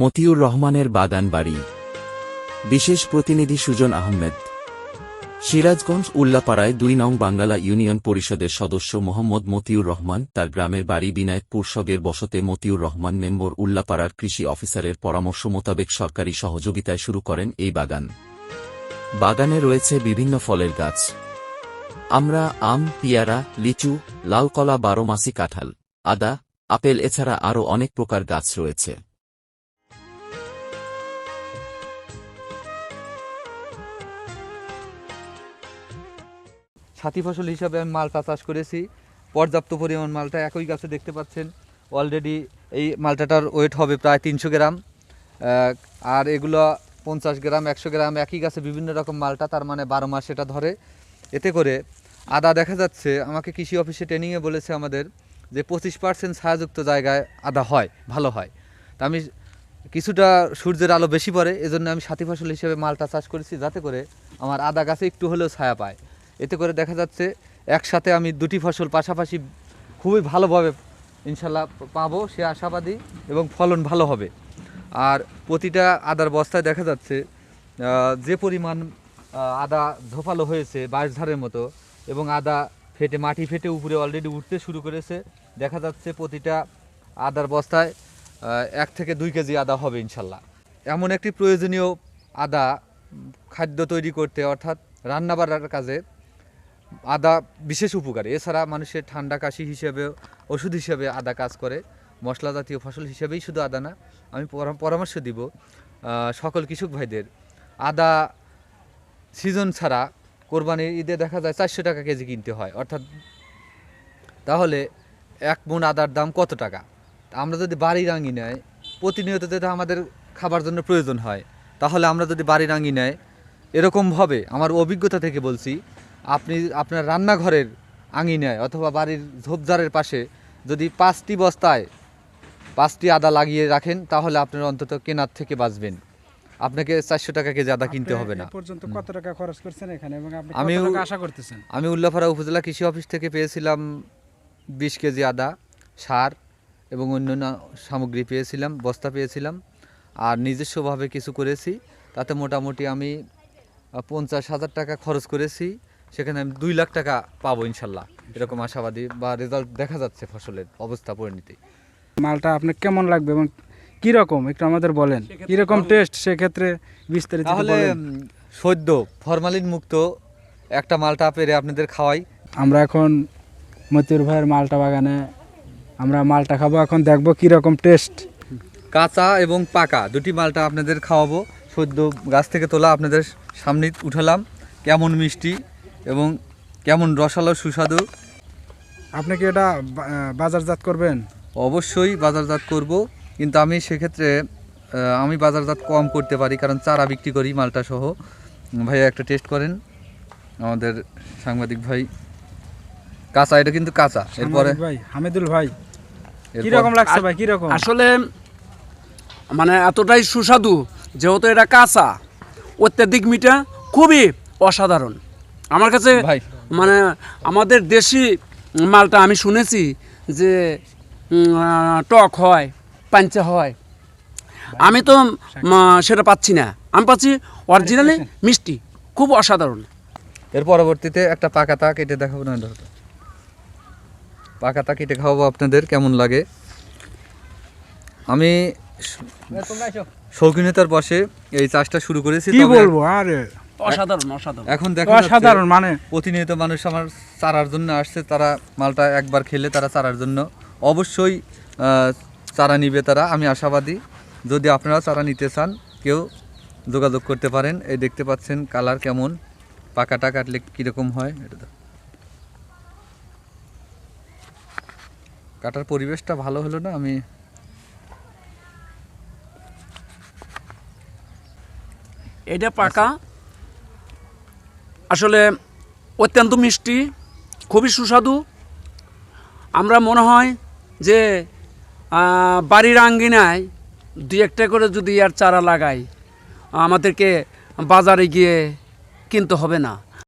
মতিউর রহমানের বাগান বাড়ি। বিশেষ প্রতিনিধি সুজন আহমেদ। সিরাজগঞ্জ উল্লাপাড়ায় দুই নং বাঙ্গালা ইউনিয়ন পরিষদের সদস্য মোহাম্মদ মতিউর রহমান তার গ্রামের বাড়ি বিনায়কপুর সগের বসতে মতিউর রহমান মেম্বর উল্লাপাড়ার কৃষি অফিসারের পরামর্শ মোতাবেক সরকারি সহযোগিতায় শুরু করেন এই বাগান। বাগানে রয়েছে বিভিন্ন ফলের গাছ। আমরা আম, পিয়ারা, লিচু, লাল কলা বারোমাসি কাঁঠাল, আদা, আপেল, এছাড়া আরও অনেক প্রকার গাছ রয়েছে। সাথী ফসল হিসাবে আমি মালটা চাষ করেছি। পর্যাপ্ত পরিমাণ মালটা, একই গাছে দেখতে পাচ্ছেন অলরেডি এই মালটাটার ওয়েট হবে প্রায় তিনশো গ্রাম। আর এগুলো পঞ্চাশ গ্রাম, একশো গ্রাম, একই গাছে বিভিন্ন রকম মালটা, তার মানে বারো মাস এটা ধরে। এতে করে আদা দেখা যাচ্ছে, আমাকে কৃষি অফিসে ট্রেনিংয়ে বলেছে আমাদের যে পঁচিশ পার্সেন্ট ছায়াযুক্ত জায়গায় আদা হয়, ভালো হয়। তা আমি কিছুটা সূর্যের আলো বেশি পড়ে, এজন্য আমি সাথী ফসল হিসেবে মালটা চাষ করেছি, যাতে করে আমার আদা গাছে একটু হলেও ছায়া পায়। এতে করে দেখা যাচ্ছে একসাথে আমি দুটি ফসল পাশাপাশি খুবই ভালোভাবে ইনশাল্লাহ পাবো, সে আশাবাদী এবং ফলন ভালো হবে। আর প্রতিটা আদার বস্তায় দেখা যাচ্ছে যে পরিমাণ আদা ঝোপালো হয়েছে বাঁশ ধারের মতো এবং আদা ফেটে, মাটি ফেটে উপরে অলরেডি উঠতে শুরু করেছে, দেখা যাচ্ছে প্রতিটা আদার বস্তায় এক থেকে দুই কেজি আদা হবে ইনশাল্লাহ। এমন একটি প্রয়োজনীয় আদা খাদ্য তৈরি করতে, অর্থাৎ রান্না বাড়ার কাজে আদা বিশেষ উপকারী। এছাড়া মানুষের ঠান্ডা কাশি হিসেবে, ওষুধ হিসেবে আদা কাজ করে। মশলা জাতীয় ফসল হিসেবেই শুধু আদা না, আমি পরামর্শ দিব সকল কৃষক ভাইদের। আদা সিজন ছাড়া কোরবানির ঈদে দেখা যায় চারশো টাকা কেজি কিনতে হয়। অর্থাৎ তাহলে এক মন আদার দাম কত টাকা? আমরা যদি বাড়ির আঙিনায় প্রতিনিয়ত যদি আমাদের খাবার জন্য প্রয়োজন হয়, তাহলে আমরা যদি বাড়ির আঙিনায় এরকমভাবে, আমার অভিজ্ঞতা থেকে বলছি আপনি আপনার রান্নাঘরের আঙিনায় অথবা বাড়ির ঝোপঝাড়ের পাশে যদি পাঁচটি বস্তায় পাঁচটি আদা লাগিয়ে রাখেন তাহলে আপনার অন্তত কেনার থেকে বাঁচবেন। আপনাকে চারশো টাকা কেজি আদা কিনতে হবে না। পর্যন্ত কত টাকা খরচ করছেন এখানে এবং আপনি আমি আশা করতেছেন? আমি উল্লাপাড়া উপজেলা কৃষি অফিস থেকে পেয়েছিলাম বিশ কেজি আদা সার এবং অন্যান্য সামগ্রী পেয়েছিলাম বস্তা পেয়েছিলাম। আর নিজস্বভাবে কিছু করেছি তাতে মোটামুটি আমি পঞ্চাশ হাজার টাকা খরচ করেছি। সেখানে আমি দুই লাখ টাকা পাবো ইনশাল্লাহ। এরকম আশাবাদী বা রেজাল্ট দেখা যাচ্ছে ফসলের অবস্থা পরিণতি। মালটা আপনার কেমন লাগবে এবং কীরকম? একটু আমাদের বলেন। কীরকম টেস্ট সেক্ষেত্রে বিস্তারিত তাহলে সদ্য ফরমালিন মুক্ত একটা মালটা পেরে আপনাদের খাওয়াই। আমরা এখন মতিউর ভাইয়ের মালটা বাগানে আমরা মালটা খাব। এখন দেখব কীরকম টেস্ট কাঁচা এবং পাকা দুটি মালটা আপনাদের খাওয়াবো। সদ্য গাছ থেকে তোলা আপনাদের সামনে উঠালাম। কেমন মিষ্টি এবং কেমন রসালো সুস্বাদু? আপনি কি এটা বাজারজাত করবেন? অবশ্যই বাজারজাত করব কিন্তু আমি সেক্ষেত্রে আমি বাজারজাত কম করতে পারি কারণ চারা বিক্রি করি মালটা সহ। ভাইয়া একটা টেস্ট করেন। আমাদের সাংবাদিক ভাই কাঁচা এটা কিন্তু কাঁচা। এরপরে? ভাই হামিদুল ভাই কি এরপর- লাগছে ভাই কি রকম? আসলে মানে এতটাই সুস্বাদু যেহেতু এটা কাঁচা অত্যাধিক মিঠা খুবই অসাধারণ। আমার কাছে ভাই। মানে আমাদের দেশি মালটা আমি শুনেছি যে টক হয় পাঞ্চা হয়। আমি তো সেটা পাচ্ছি না। আমি পাচ্ছি অরিজিনালি মিষ্টি খুব অসাধারণ। এর পরবর্তীতে একটা পাকাতা কেটে দেখাবো না ধরো। পাকাতা কেটে খাওয়াবো আপনাদের কেমন লাগে? আমি শৌখিনতার বসে এই চাষটা শুরু করেছি কি বলব আরে। অসাধারণ অসাধারণ। এখন দেখা অসাধারণ মানে? প্রতিনিয়ত মানুষ আমার চারার জন্য আসছে তারা মালটা একবার খেলে তারা চারার জন্য। অবশ্যই চারা নিবে তারা আমি আশাবাদী। যদি আপনারা চারা নিতে চান কেউ যোগাযোগ করতে পারেন। এই দেখতে পাচ্ছেন কালার কেমন পাকাটা কাটলে কীরকম হয় এটা কাটার পরিবেশটা ভালো হলো না আমি এটা পাকা আসলে অত্যন্ত মিষ্টি, খুবই সুস্বাদু। আমরা মনে হয় যে বাড়ির আঙ্গিনায় দু একটা করে যদি আর চারা লাগাই, আমাদেরকে বাজারে গিয়ে কিনতে হবে না।